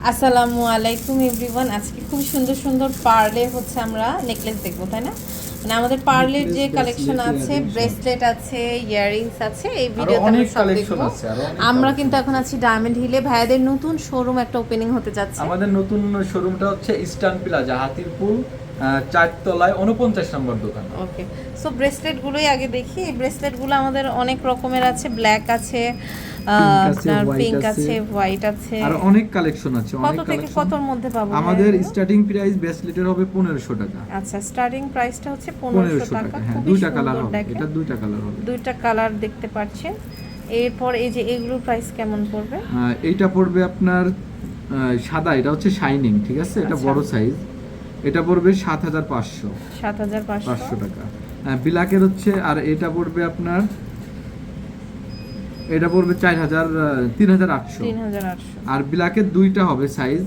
আসসালামু আলাইকুম এভরিওয়ান। আজকে খুব সুন্দর সুন্দর পার্লে হচ্ছে আমরা নেকলেস দেখব তাই না? মানে আমাদের পার্লের যে কালেকশন আছে ব্রেসলেট আছে ইয়াররিংস আছে এই ভিডিওতে সব দেখব। আমরা কিন্তু এখন আছি ডায়মন্ড হিলে ভাইয়াদের নতুন শোরুম একটা ওপেনিং হতে যাচ্ছে। আমাদের নতুন শোরুমটা হচ্ছে ইস্টার্ন প্লাজা হাতিরপুল আহ, চারতলায় উনপঞ্চাশ নম্বর দোকান। ওকে সো ব্রেসলেট গুলোই আগে দেখি। এই ব্রেসলেটগুলো আমাদের অনেক রকমের আছে। ব্ল্যাক আছে আপনার পিঙ্ক আছে। হোয়াইট আছে। আর অনেক কালেকশন আছে কত থেকে কতর মধ্যে পাবো আমাদের স্টার্টিং প্রাইস ব্রেসলেটের হবে পনেরোশো টাকা। আচ্ছা স্টার্টিং প্রাইসটা হচ্ছে পনেরোশো পনেরোশো টাকা। টাকা হ্যাঁ দুইটা কালার হবে এটা দুইটা কালার হবে। দুইটা কালার দেখতে পাচ্ছেন। এরপর এই যে এগুলোর প্রাইস কেমন পড়বে? এইটা পড়বে আপনার সাদা এটা হচ্ছে শাইনিং ঠিক আছে? এটা আচ্ছা। বড় সাইজ এটা পড়বে সাত হাজার পাঁচশো। সাত হাজার পাঁচশো? টাকা। বিলাকের হচ্ছে আর এটা পড়বে আপনার এটা পড়বে চার হাজার তিন হাজার আটশো। আর ব্ল্যাকের দুইটা হবে সাইজ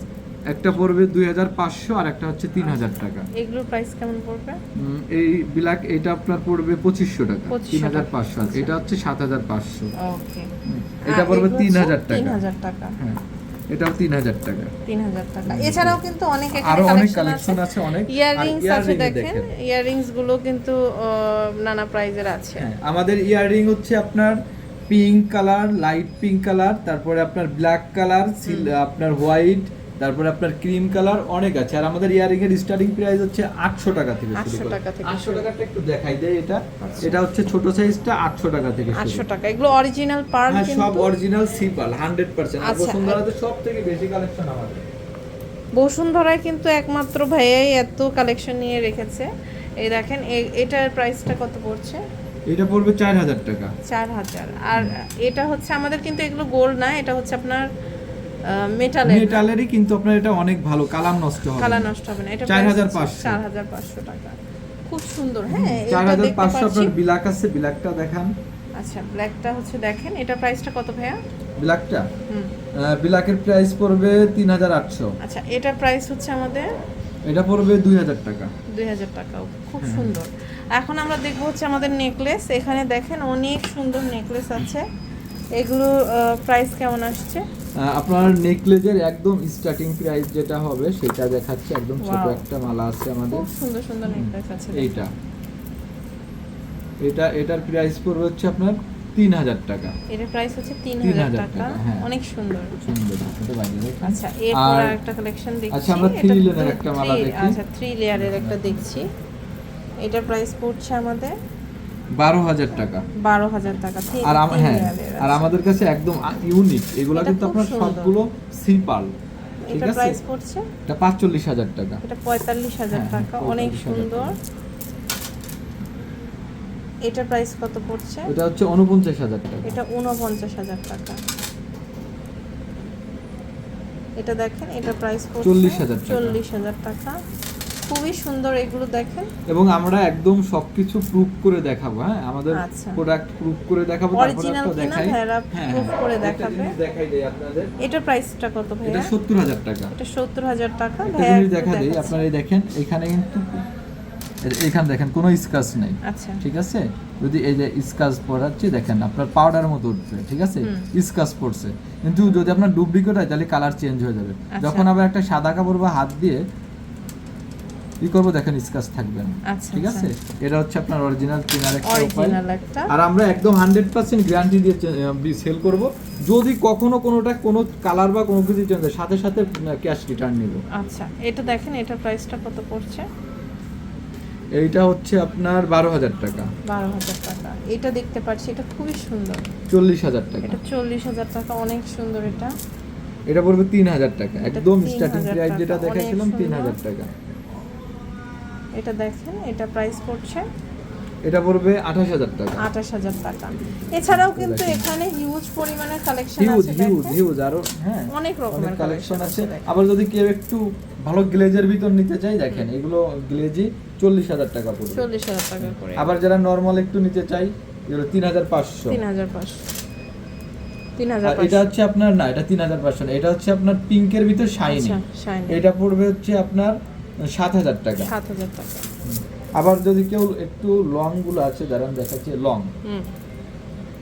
একটা পড়বে দুই হাজার পাঁচশো আর একটা হচ্ছে তিন হাজার টাকা। এগুলোর প্রাইস কেমন পড়বে? এই ব্ল্যাক এটা আপনার পড়বে পঁচিশশো টাকা। তিন হাজার পাঁচশো আচ্ছা। এটা হচ্ছে সাত হাজার পাঁচশো। এটা পড়বে তিন হাজার টাকা। হাজার টাকা। হ্যাঁ। এটাও তিন হাজার টাকা। তিন হাজার টাকা। এছাড়াও কিন্তু অনেক আরও অনেক কালেকশন আছে। অনেক। ইয়াররিংস আছে দেখেন। ইয়াররিংসগুলো কিন্তু নানা প্রাইজের আছে। হ্যাঁ আমাদের ইয়াররিং হচ্ছে আপনার pink colour light pink colour তারপরে আপনার ব্ল্যাক কালার আপনার হোয়াইট তারপরে আপনার ক্রিম কালার অনেক আছে। আর আমাদের ইয়ারিং এর স্টার্টিং প্রাইস হচ্ছে আটশো টাকা থেকে শুরু 800 করে। টাকা থেকে আটশো শুরু। টাকাটা একটু দেখাই দেয় এটা। আচ্ছা। এটা হচ্ছে ছোট সাইজটা আটশো টাকা থেকে শুরু। আটশো টাকা। এগুলো অরিজিনাল পার্ল হ্যাঁ সব কিন্তু অরিজিনাল সিপাল হান্ড্রেড পার্সেন্ট আচ্ছা, বসুন্ধরাতে সব থেকে বেশি কালেকশন আমাদের। বসুন্ধরায় কিন্তু একমাত্র ভাইয়াই এত কালেকশন নিয়ে রেখেছে। এই দেখেন এটার প্রাইসটা কত পড়ছে? এটা পড়বে চার হাজার টাকা। চার হাজার। আর এটা হচ্ছে আমাদের কিন্তু এগুলো গোল্ড না এটা হচ্ছে আপনার মেটালের মেটালেরই কিন্তু আপনার এটা অনেক ভালো কালাম নষ্ট হবে। কালার নষ্ট হবে না এটা 4500 চার হাজার পাঁচশো টাকা। খুব সুন্দর হ্যাঁ চার এটা হাজার দেখতে পাঁচশো পাচ্ছি। আপনার বিলাক আছে বিলাকটা দেখান। আচ্ছা ব্ল্যাকটা হচ্ছে দেখেন এটা প্রাইসটা কত ভাইয়া? বিলাকটা হুম। আহ, বিলাকের প্রাইস পড়বে তিন হাজার আটশো। আচ্ছা এটার প্রাইস হচ্ছে আমাদের? এটা পড়বে দুই হাজার টাকা। দুই হাজার টাকা খুব হ্যাঁ। সুন্দর। এখন আমরা দেখব হচ্ছে আমাদের নেকলেস এখানে দেখেন অনেক সুন্দর নেকলেস আছে। এগুলোর প্রাইস কেমন আসছে? আপনার নেকলেজের একদম স্টার্টিং প্রাইস যেটা হবে সেটা দেখাচ্ছি। একদম ছোট একটা মালা আছে আমাদের। খুব সুন্দর সুন্দর নেকলেস আছে এইটা। এটা এটার প্রাইস পড়বে হচ্ছে আপনার তিন হাজার টাকা। এটার প্রাইস হচ্ছে তিন 3000 হাজার টাকা। হ্যাঁ। অনেক সুন্দর। সুন্দর। আচ্ছা এরপর একটা কালেকশন দেখছি। আচ্ছা, আমরা layer three- একটা মালা দেখি। আচ্ছা থ্রি লেয়ারের একটা দেখছি। এটার প্রাইস পড়ছে আমাদের বারো হাজার টাকা। বারো হাজার টাকা আর হ্যাঁ আর আমাদের কাছে একদম ইউনিক এগুলো কিন্তু আপনার সবগুলো সিপাল ঠিক আছে? এটা পাঁচচল্লিশ হাজার টাকা। এটা পঁয়তাল্লিশ হাজার হ্যাঁ, টাকা অনেক সুন্দর। এটার প্রাইস কত পড়ছে? এটা হচ্ছে উনপঞ্চাশ হাজার টাকা। এটা উনপঞ্চাশ হাজার টাকা। এটা দেখেন এটা প্রাইস পড়ছে 40,000 টাকা। চল্লিশ হাজার টাকা। খুবই সুন্দর এগুলো দেখেন। এবং আমরা একদম সবকিছু প্রুফ করে দেখাবো হ্যাঁ? আমাদের আচ্ছা। প্রোডাক্ট প্রুফ করে দেখাবো তারপর কিনা দেখাই। ভাইয়ারা হ্যাঁ proof হ্যাঁ, করে দেখাবে। দেখাই দেই আপনাদের। এটার প্রাইসটা কত ভাই এটা ভাইয়া সত্তর হাজার টাকা। এটা সত্তর হাজার টাকা একটা ভাইয়া দেখা দেই আপনারা এই দেখেন এখানে কিন্তু এই- দেখেন কোনো স্কাচ নেই। আচ্ছা। ঠিক আছে? যদি এই যে স্কাচ পড়াচ্ছি দেখেন আপনার পাউডার মতো উঠছে ঠিক আছে? স্কাচ পড়ছে। কিন্তু যদি আপনার ডুপ্লিকেট হয় তাহলে কালার চেঞ্জ হয়ে যাবে। আচ্ছা। যখন আবার একটা সাদা কাপড় বা হাত দিয়ে কি করব দেখেন স্কাচ থাকবে না। আচ্ছা, ঠিক আছে? এটা হচ্ছে আপনার অরিজিনাল কেনার একটা উপায়। আর আমরা একদম হান্ড্রেড পার্সেন্ট গ্যারান্টি দিয়ে সেল করব। যদি কখনো কোনোটা কোনো কালার বা কোনো কিছু চেঞ্জ হয় সাথে সাথে ক্যাশ রিটার্ন নিব। আচ্ছা এটা দেখেন এটার প্রাইসটা কত পড়ছে? এইটা হচ্ছে আপনার বারো হাজার টাকা। বারো হাজার টাকা। এটা দেখতে পাচ্ছি এটা খুবই সুন্দর। চল্লিশ হাজার টাকা। এটা চল্লিশ হাজার টাকা অনেক সুন্দর এটা। এটা পড়বে তিন হাজার টাকা। একদম স্টার্টিং প্রাইস যেটা অনেক দেখেছিলাম তিন হাজার টাকা। এটা দেখেন এটা প্রাইস পড়ছে এটা পড়বে আঠাশ হাজার টাকা। আঠাশ হাজার টাকা। এছাড়াও কিন্তু এখানে হিউজ পরিমাণের কালেকশন হিউজ আছে হিউজ। হিউজ আরও হ্যাঁ অনেক রকমের কালেকশন আছে আবার যদি কেউ একটু ভালো গ্লেজের ভিতর নিতে চাই দেখেন এগুলো গ্লেজি চল্লিশ হাজার টাকা পড়বে। চল্লিশ হাজার টাকা করে। আবার যারা নর্মাল একটু নিতে চাই এগুলো তিন হাজার পাঁচশো। তিন হাজার পাঁচশো। এটা হচ্ছে আপনার না এটা তিন হাজার পাঁচশো এটা হচ্ছে আপনার পিঙ্কের ভিতর শাইনি আচ্ছা শাইনি এটা পড়বে হচ্ছে আপনার সাত হাজার টাকা। সাত হাজার টাকা। আবার যদি কেউ একটু লংগুলো আছে দাঁড়ান দেখাচ্ছে লং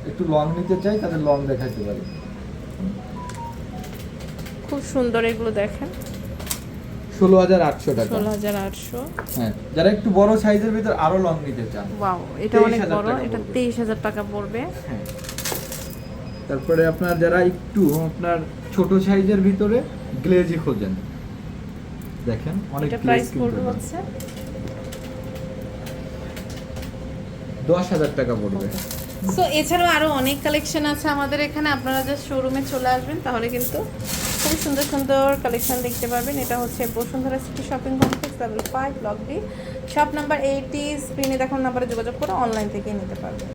একটু লং নিতে চাই তাহলে লং দেখাতে পারি। খুব সুন্দর এগুলো দেখেন। ষোলো হাজার আটশো টাকা। ষোলো হাজার আটশো। হ্যাঁ যারা একটু বড় সাইজের ভিতর আরও লং নিতে চান। ওয়াও এটা অনেক বড় এটা তেইশ হাজার টাকা পড়বে। হ্যাঁ। তারপরে আপনার যারা একটু আপনার ছোট সাইজের ভিতরে গ্লেজি খোঁজেন। দেখেন অনেক প্রাইস কিন্তু হচ্ছে? দশ হাজার টাকা পড়বে। সো এছাড়াও আরও অনেক কালেকশন আছে আমাদের এখানে। আপনারা জাস্ট শোরুমে চলে আসবেন তাহলে কিন্তু খুব সুন্দর সুন্দর কালেকশন দেখতে পারবেন। এটা হচ্ছে Bashundhara City Shopping Complex level five block D shop number eighty স্ক্রিনে দেখানো নাম্বারে যোগাযোগ করে অনলাইন থেকে নিতে পারবেন।